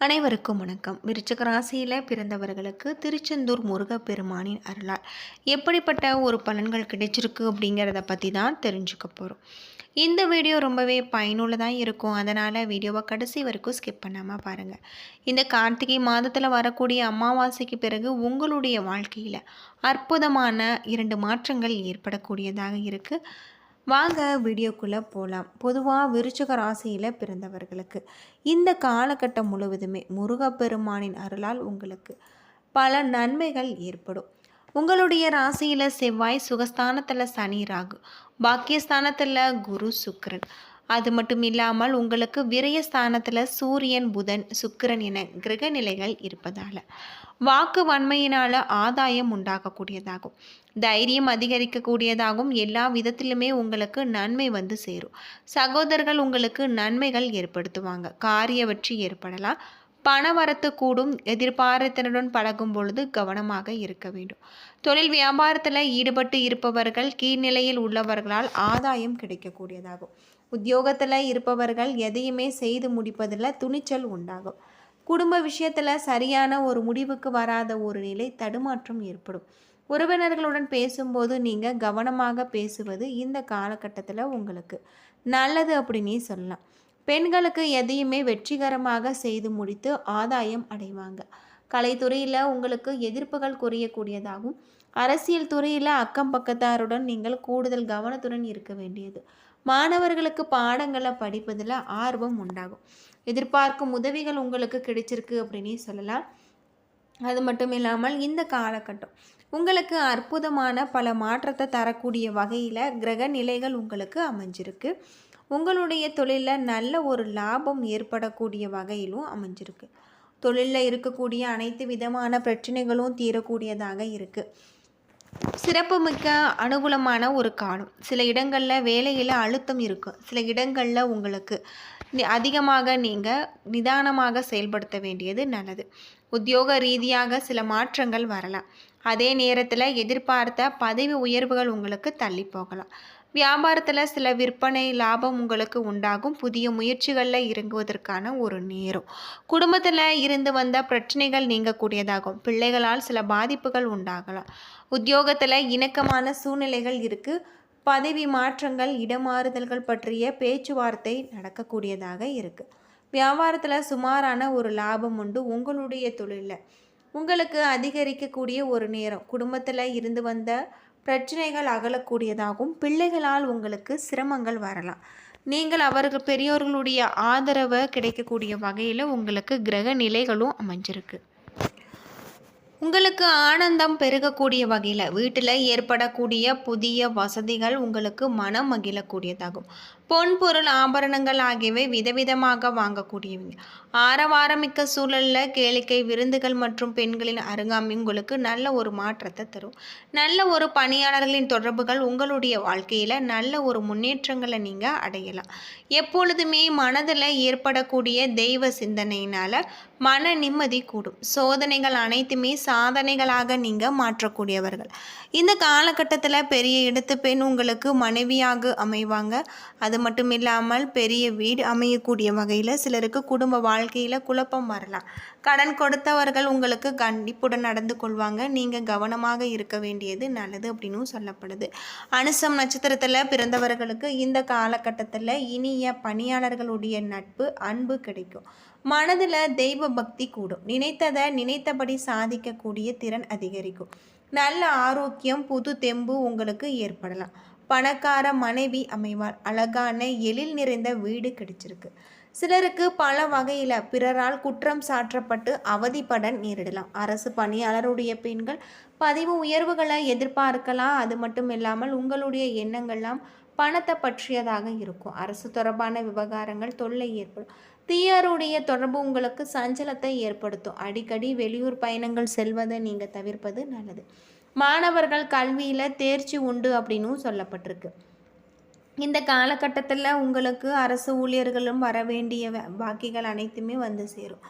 அனைவருக்கும் வணக்கம். விருச்சக ராசியில் பிறந்தவர்களுக்கு திருச்செந்தூர் முருகப்பெருமானின் அருளால் எப்படிப்பட்ட ஒரு பலன்கள் கிடைச்சிருக்கு அப்படிங்கிறத பற்றி தான் தெரிஞ்சுக்க போகிறோம் இந்த வீடியோ ரொம்பவே பயனுள்ளதாக இருக்கும். அதனால் வீடியோவை கடைசி வரைக்கும் ஸ்கிப் பண்ணாமல் பாருங்கள் இந்த கார்த்திகை மாதத்தில் வரக்கூடிய அமாவாசைக்கு பிறகு உங்களுடைய வாழ்க்கையில் அற்புதமான இரண்டு மாற்றங்கள் ஏற்படக்கூடியதாக இருக்குது வாங்க வீடியோக்குள்ளே போகலாம் பொதுவாக விருச்சக ராசியில் பிறந்தவர்களுக்கு. இந்த காலகட்டம் முழுவதுமே முருகப்பெருமானின் அருளால் உங்களுக்கு பல நன்மைகள் ஏற்படும். உங்களுடைய ராசியில் செவ்வாய் சுகஸ்தானத்தில் சனி ராகு. பாக்கியஸ்தானத்தில் குரு சுக்கரன். அது மட்டும் இல்லாமல் உங்களுக்கு விரயஸ்தானத்தில் சூரியன் புதன் சுக்கிரன் என கிரக நிலைகள் இருப்பதால். வாக்கு வன்மையினால் ஆதாயம் உண்டாகக்கூடியதாகும். தைரியம் அதிகரிக்கக்கூடியதாகவும் எல்லா விதத்திலுமே உங்களுக்கு நன்மை வந்து சேரும். சகோதரர்கள் உங்களுக்கு நன்மைகள் ஏற்படுத்துவாங்க. காரிய வெற்றி ஏற்படலாம். பணவரத்து கூடும். எதிர்பாரத்தினுடன் பழகும் பொழுது கவனமாக இருக்க வேண்டும். தொழில் வியாபாரத்தில் ஈடுபட்டு இருப்பவர்கள் கீழ்நிலையில் உள்ளவர்களால் ஆதாயம் கிடைக்கக்கூடியதாகும். உத்தியோகத்தில் இருப்பவர்கள் எதையுமே செய்து முடிப்பதில் துணிச்சல் உண்டாகும். குடும்ப விஷயத்தில் சரியான ஒரு முடிவுக்கு வராத ஒரு நிலை தடுமாற்றம் ஏற்படும். உறவினர்களுடன் பேசும்போது நீங்கள் கவனமாக பேசுவது இந்த காலகட்டத்தில் உங்களுக்கு நல்லது அப்படின்னே சொல்லலாம். பெண்களுக்கு எதையுமே வெற்றிகரமாக செய்து முடித்து ஆதாயம் அடைவாங்க. கலைத்துறையில் உங்களுக்கு எதிர்ப்புகள் குறையக்கூடியதாகும். அரசியல் துறையில் அக்கம் பக்கத்தாருடன் நீங்கள் கூடுதல் கவனத்துடன் இருக்க வேண்டியது. மாணவர்களுக்கு பாடங்களை படிப்பதில் ஆர்வம் உண்டாகும். எதிர்பார்க்கும் உதவிகள் உங்களுக்கு கிடைச்சிருக்கு அப்படின்னே சொல்லலாம். அது மட்டும் இல்லாமல் இந்த காலகட்டம் உங்களுக்கு அற்புதமான பல மாற்றத்தை தரக்கூடிய வகையில் கிரக நிலைகள் உங்களுக்கு அமைஞ்சிருக்கு. உங்களுடைய தொழிலில் நல்ல ஒரு லாபம் ஏற்படக்கூடிய வகையிலும் அமைஞ்சிருக்கு. தொழிலில் இருக்கக்கூடிய அனைத்து விதமான பிரச்சனைகளும் தீரக்கூடியதாக இருக்குது சிறப்புமிக்க அனுகூலமான ஒரு காலம். சில இடங்களில் வேலையில் அழுத்தம் இருக்கும் சில இடங்களில் உங்களுக்கு அதிகமாக நீங்கள் நிதானமாக செயல்படுத்த வேண்டியது நல்லது. உத்தியோக ரீதியாக சில மாற்றங்கள் வரலாம். அதே நேரத்தில் எதிர்பார்த்த பதவி உயர்வுகள் உங்களுக்கு தள்ளி போகலாம். வியாபாரத்தில் சில விற்பனை லாபம் உங்களுக்கு உண்டாகும். புதிய முயற்சிகளில் இறங்குவதற்கான ஒரு நேரம். குடும்பத்தில் இருந்து வந்த பிரச்சனைகள் நீங்கக்கூடியதாகும். பிள்ளைகளால் சில பாதிப்புகள் உண்டாகலாம். உத்தியோகத்தில் இணக்கமான சூழ்நிலைகள் இருக்குது பதவி மாற்றங்கள் இடமாறுதல்கள் பற்றிய பேச்சுவார்த்தை நடக்கக்கூடியதாக இருக்குது வியாபாரத்தில் சுமாரான ஒரு லாபம் உண்டு. உங்களுடைய தொழிலில் உங்களுக்கு அதிகரிக்கக்கூடிய ஒரு நேரம். குடும்பத்தில் இருந்து வந்த பிரச்சனைகள் அகலக்கூடியதாகவும் பிள்ளைகளால் உங்களுக்கு சிரமங்கள் வரலாம். நீங்கள் அவர்கள் பெரியோர்களுடைய ஆதரவை கிடைக்கக்கூடிய வகையில் உங்களுக்கு கிரக நிலைகளும் அமைஞ்சிருக்கு. உங்களுக்கு ஆனந்தம் பெருகக்கூடிய வகையில் வீட்டில் ஏற்படக்கூடிய புதிய வசதிகள் உங்களுக்கு மனம் மகிழக்கூடியதாகும். பொன் பொருள் ஆபரணங்கள் ஆகியவை விதவிதமாக வாங்கக்கூடியவங்க. ஆரவாரமிக்க சூழலில் கேளிக்கை விருந்துகள் மற்றும் பெண்களின் அருகாமை உங்களுக்கு நல்ல ஒரு மாற்றத்தை தரும். நல்ல ஒரு பணியாளர்களின் தொடர்புகள் உங்களுடைய வாழ்க்கையில் நல்ல ஒரு முன்னேற்றங்களை நீங்கள் அடையலாம். எப்பொழுதுமே மனதில் ஏற்படக்கூடிய தெய்வ சிந்தனையினால் மன நிம்மதி கூடும். சோதனைகள் அனைத்துமே சாதனைகளாக நீங்கள் மாற்றக்கூடியவர்கள். இந்த காலகட்டத்தில் பெரிய இடத்து பெண் உங்களுக்கு மனைவியாக அமைவாங்க. அது மட்டும் இல்லாமல் பெரிய வீடு அமையக்கூடிய வகையில் சிலருக்கு குடும்ப வாழ்க்கையில் குழப்பம் வரலாம். கடன் கொடுத்தவர்கள் உங்களுக்கு கண்டிப்புடன் நடந்து கொள்வாங்க. நீங்கள் கவனமாக இருக்க வேண்டியது நல்லது அப்படின்னும் சொல்லப்படுது. அனுசம் நட்சத்திரத்தில் பிறந்தவர்களுக்கு இந்த காலகட்டத்தில் இனிய பணியாளர்களுடைய நட்பு அன்பு கிடைக்கும். மனதில் தெய்வ பக்தி கூடும். நினைத்ததை நினைத்தபடி சாதிக்கக்கூடிய திறன் அதிகரிக்கும். நல்ல ஆரோக்கியம் புது தெம்பு உங்களுக்கு ஏற்படலாம். பணக்கார மனைவி அமைவார் அழகான எழில் நிறைந்த வீடு கிடைச்சிருக்கு. சிலருக்கு பல வகையில் பிறரால் குற்றம் சாற்றப்பட்டு அவதிப்பட நேரிடலாம். அரசு பணியாளருடைய பெண்கள் பதிவு உயர்வுகளை எதிர்பார்க்கலாம். அது மட்டும் இல்லாமல் உங்களுடைய எண்ணங்கள்லாம் பணத்தை பற்றியதாக இருக்கும். அரசு தொடர்பான விவகாரங்கள் தொல்லை ஏற்படும். தீயாருடைய தொடர்பு உங்களுக்கு சஞ்சலத்தை ஏற்படுத்தும். அடிக்கடி வெளியூர் பயணங்கள் செல்வதை நீங்கள் தவிர்ப்பது நல்லது. மாணவர்கள் கல்வியில் தேர்ச்சி உண்டு அப்படின்னும் சொல்லப்பட்டிருக்கு. இந்த காலகட்டத்தில் உங்களுக்கு அரசு ஊழியர்களும் வர வேண்டிய பாக்கிகள் அனைத்துமே வந்து சேரும்.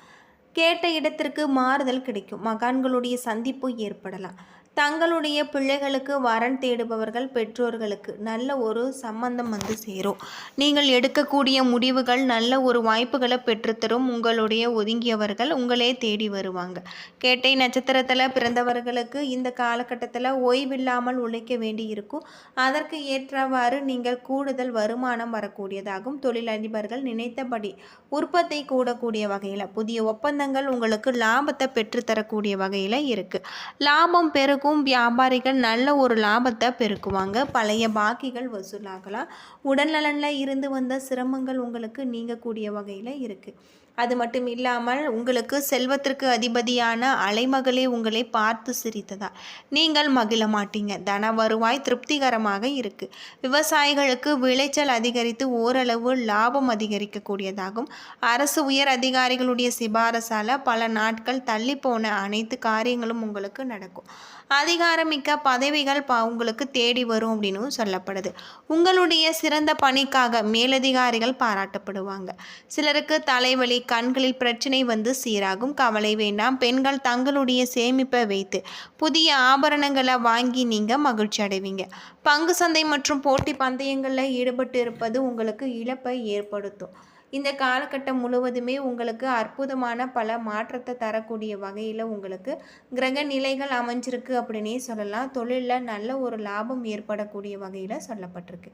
கேட்ட இடத்திற்கு மாறுதல் கிடைக்கும். மகான்களுடைய சந்திப்பு ஏற்படலாம். தங்களுடைய பிள்ளைகளுக்கு வரன் தேடுபவர்கள் பெற்றோர்களுக்கு நல்ல ஒரு சம்பந்தம் வந்து சேரும். நீங்கள் எடுக்கக்கூடிய முடிவுகள் நல்ல ஒரு வாய்ப்புகளை பெற்றுத்தரும். உங்களுடைய ஒதுங்கியவர்கள் உங்களே தேடி வருவாங்க. கேட்டை நட்சத்திரத்தில் பிறந்தவர்களுக்கு இந்த காலகட்டத்தில் ஓய்வில்லாமல் உழைக்க வேண்டி இருக்கும் அதற்கு ஏற்றவாறு நீங்கள் கூடுதல் வருமானம் வரக்கூடியதாகும். தொழிலதிபர்கள் நினைத்தபடி உற்பத்தி கூடக்கூடிய வகையில் புதிய ஒப்பந்தங்கள் உங்களுக்கு லாபத்தை பெற்றுத்தரக்கூடிய வகையில் இருக்குது லாபம் பெருகும் இருக்கும் வியாபாரிகள் நல்ல ஒரு லாபத்தை பெருக்குவாங்க. பழைய பாக்கிகள் வசூலாகலாம். உடல்நலனில் இருந்து வந்த சிரமங்கள் உங்களுக்கு நீங்கக்கூடிய வகையில் இருக்குது அது மட்டும் இல்லாமல் உங்களுக்கு செல்வத்திற்கு அதிபதியான அலைமகளே உங்களை பார்த்து சிரித்ததா? நீங்கள் மகிழ மாட்டீங்க. தன வருவாய் திருப்திகரமாக இருக்குது விவசாயிகளுக்கு விளைச்சல் அதிகரித்து ஓரளவு லாபம் அதிகரிக்கக்கூடியதாகும். அரசு உயர் அதிகாரிகளுடைய சிபாரசால பல நாட்கள் தள்ளி போன அனைத்து காரியங்களும் உங்களுக்கு நடக்கும். அதிகாரமிக்க பதவிகள் ப உங்களுக்கு தேடி வரும் அப்படின்னு சொல்லப்படுது. உங்களுடைய சிறந்த பணிக்காக மேலதிகாரிகள் பாராட்டப்படுவாங்க. சிலருக்கு தலைவலி கண்களில் பிரச்சனை வந்து சீராகும். கவலை வேண்டாம். பெண்கள் தங்களுடைய சேமிப்பை வைத்து புதிய ஆபரணங்களை வாங்கி நீங்கள் மகிழ்ச்சி அடைவீங்க. பங்கு சந்தை மற்றும் போட்டி பந்தயங்களில் ஈடுபட்டு இருப்பது உங்களுக்கு இழப்பை ஏற்படுத்தும். இந்த காலகட்டம் முழுவதுமே உங்களுக்கு அற்புதமான பல மாற்றத்தை தரக்கூடிய வகையில் உங்களுக்கு கிரக நிலைகள் அமைஞ்சிருக்கு அப்படின்னே சொல்லலாம். தொழிலில் நல்ல ஒரு லாபம் ஏற்படக்கூடிய வகையில் சொல்லப்பட்டிருக்கு.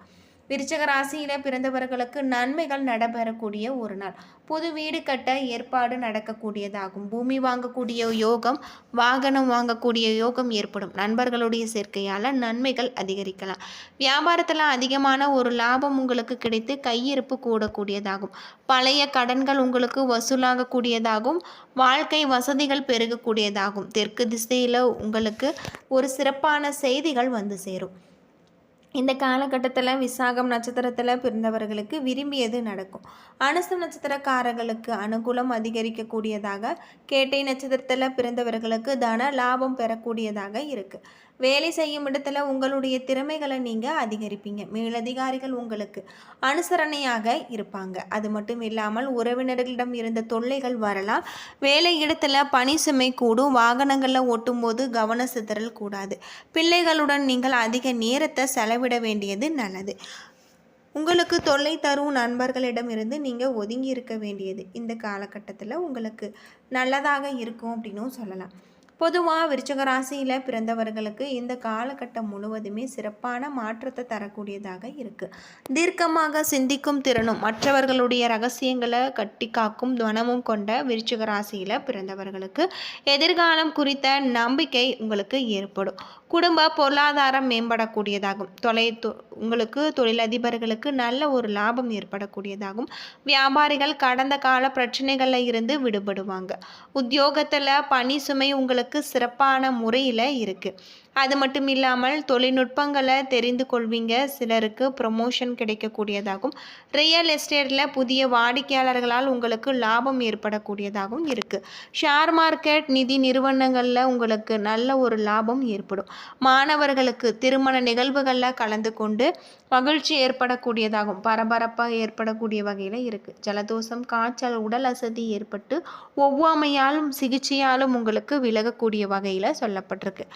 விருச்சக ராசியில் பிறந்தவர்களுக்கு நன்மைகள் நடைபெறக்கூடிய ஒரு நாள். புது வீடு கட்ட ஏற்பாடு நடக்கக்கூடியதாகும். பூமி வாங்கக்கூடிய யோகம் வாகனம் வாங்கக்கூடிய யோகம் ஏற்படும். நண்பர்களுடைய சேர்க்கையால் நன்மைகள் அதிகரிக்கலாம். வியாபாரத்தில் அதிகமான ஒரு லாபம் உங்களுக்கு கிடைத்து கையிருப்பு கூடக்கூடியதாகும். பழைய கடன்கள் உங்களுக்கு வசூலாகக்கூடியதாகும். வாழ்க்கை வசதிகள் பெருகக்கூடியதாகும். தெற்கு திசையில் உங்களுக்கு ஒரு சிறப்பான செய்திகள் வந்து சேரும். இந்த காலகட்டத்தில் விசாகம் நட்சத்திரத்தில் பிறந்தவர்களுக்கு விரும்பியது நடக்கும். அனசு நட்சத்திரக்காரர்களுக்கு அனுகூலம் அதிகரிக்கக்கூடியதாக கேட்டை நட்சத்திரத்தில் பிறந்தவர்களுக்கு தன லாபம் பெறக்கூடியதாக இருக்குது வேலை செய்யும் இடத்துல உங்களுடைய திறமைகளை நீங்கள் அதிகரிப்பீங்க. மேலதிகாரிகள் உங்களுக்கு அனுசரணையாக இருப்பாங்க. அது மட்டும் இல்லாமல் உறவினர்களிடம் இருந்த தொல்லைகள் வரலாம். வேலை இடத்துல பனி சுமை கூடும். வாகனங்களில் ஓட்டும்போது கவன சிதறல் கூடாது. பிள்ளைகளுடன் நீங்கள் அதிக நேரத்தை செலவிட விட வேண்டியது நல்லது. உங்களுக்கு தொல்லை தரும் நண்பர்களிடம் இருந்து நீங்கள் ஒதுங்கி இருக்க வேண்டியது. இந்த காலகட்டத்தில் உங்களுக்கு நல்லதாக இருக்கும் அப்படின்னும் சொல்லலாம். பொதுவாக விருச்சக ராசியில் பிறந்தவர்களுக்கு இந்த காலகட்டம் முழுவதுமே சிறப்பான மாற்றத்தை தரக்கூடியதாக இருக்குது தீர்க்கமாக சிந்திக்கும் திறனும் மற்றவர்களுடைய ரகசியங்களை கட்டி காக்கும் துவனமும் கொண்ட விருச்சக ராசியில் பிறந்தவர்களுக்கு எதிர்காலம் குறித்த நம்பிக்கை உங்களுக்கு ஏற்படும். குடும்ப பொருளாதாரம் மேம்படக்கூடியதாகும். தொலை உங்களுக்கு தொழிலதிபர்களுக்கு நல்ல ஒரு லாபம் ஏற்படக்கூடியதாகும். வியாபாரிகள் கடந்த கால பிரச்சனைகளில் இருந்து விடுபடுவாங்க. உத்தியோகத்தில் பணி சுமை உங்களுக்கு உங்களுக்கு சிறப்பான முறையில் இருக்குது அது மட்டும் இல்லாமல் தொழில்நுட்பங்களை தெரிந்து கொள்வீங்க. சிலருக்கு ப்ரொமோஷன் கிடைக்கக்கூடியதாகும் ரியல் எஸ்டேட்டில் புதிய வாடிக்கையாளர்களால் உங்களுக்கு லாபம் ஏற்படக்கூடியதாகவும் இருக்குது ஷேர் மார்க்கெட் நிதி நிறுவனங்களில் உங்களுக்கு நல்ல ஒரு லாபம் ஏற்படும். மாணவர்களுக்கு திருமண நிகழ்வுகளில் கலந்து கொண்டு மகிழ்ச்சி ஏற்படக்கூடியதாகும் பரபரப்பாக ஏற்படக்கூடிய வகையில் இருக்குது ஜலதோஷம் காய்ச்சல் உடல் அசதி ஏற்பட்டு ஒவ்வாமையாலும் சிகிச்சையாலும் உங்களுக்கு விலகக்கூடிய வகையில் சொல்லப்பட்டிருக்கு.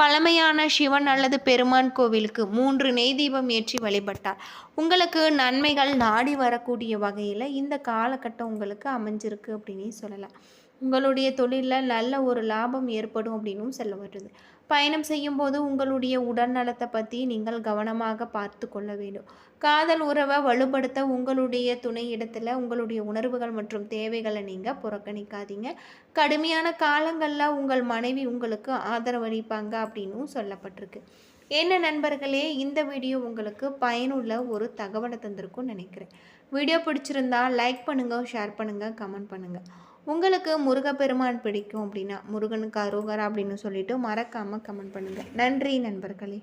பழமை உண்மையான சிவன் அல்லது பெருமான் கோவிலுக்கு மூன்று நெய் தீபம் ஏற்றி வழிபட்டார். உங்களுக்கு நன்மைகள் நாடி வரக்கூடிய வகையில் இந்த காலகட்டம் உங்களுக்கு அமைஞ்சிருக்கு அப்படின்னே சொல்லலாம். உங்களுடைய தொழிலில் நல்ல ஒரு லாபம் ஏற்படும் அப்படின்னும் சொல்ல வருது. பயணம் செய்யும்போது உங்களுடைய உடல்நலத்தை பற்றி நீங்கள் கவனமாக பார்த்து கொள்ள வேண்டும். காதல் உறவை வலுப்படுத்த உங்களுடைய துணை இடத்துல உங்களுடைய உணர்வுகள் மற்றும் தேவைகளை நீங்கள் புறக்கணிக்காதீங்க. கடுமையான காலங்களில் உங்கள் மனைவி உங்களுக்கு ஆதரவளிப்பாங்க அப்படின்னும் சொல்லப்பட்டிருக்கு. என்ன நண்பர்களே இந்த வீடியோ உங்களுக்கு பயனுள்ள ஒரு தகவலை தந்திருக்கும்னு நினைக்கிறேன். வீடியோ பிடிச்சிருந்தா லைக் பண்ணுங்கள் ஷேர் பண்ணுங்கள் கமெண்ட் பண்ணுங்கள் உங்களுக்கு முருகப்பெருமான் பிடிக்கும் அப்படின்னா முருகனுக்கு அரோகரா அப்படின்னு சொல்லிட்டு மறக்காமல் கமெண்ட் பண்ணுங்கள் நன்றி நண்பர்களே.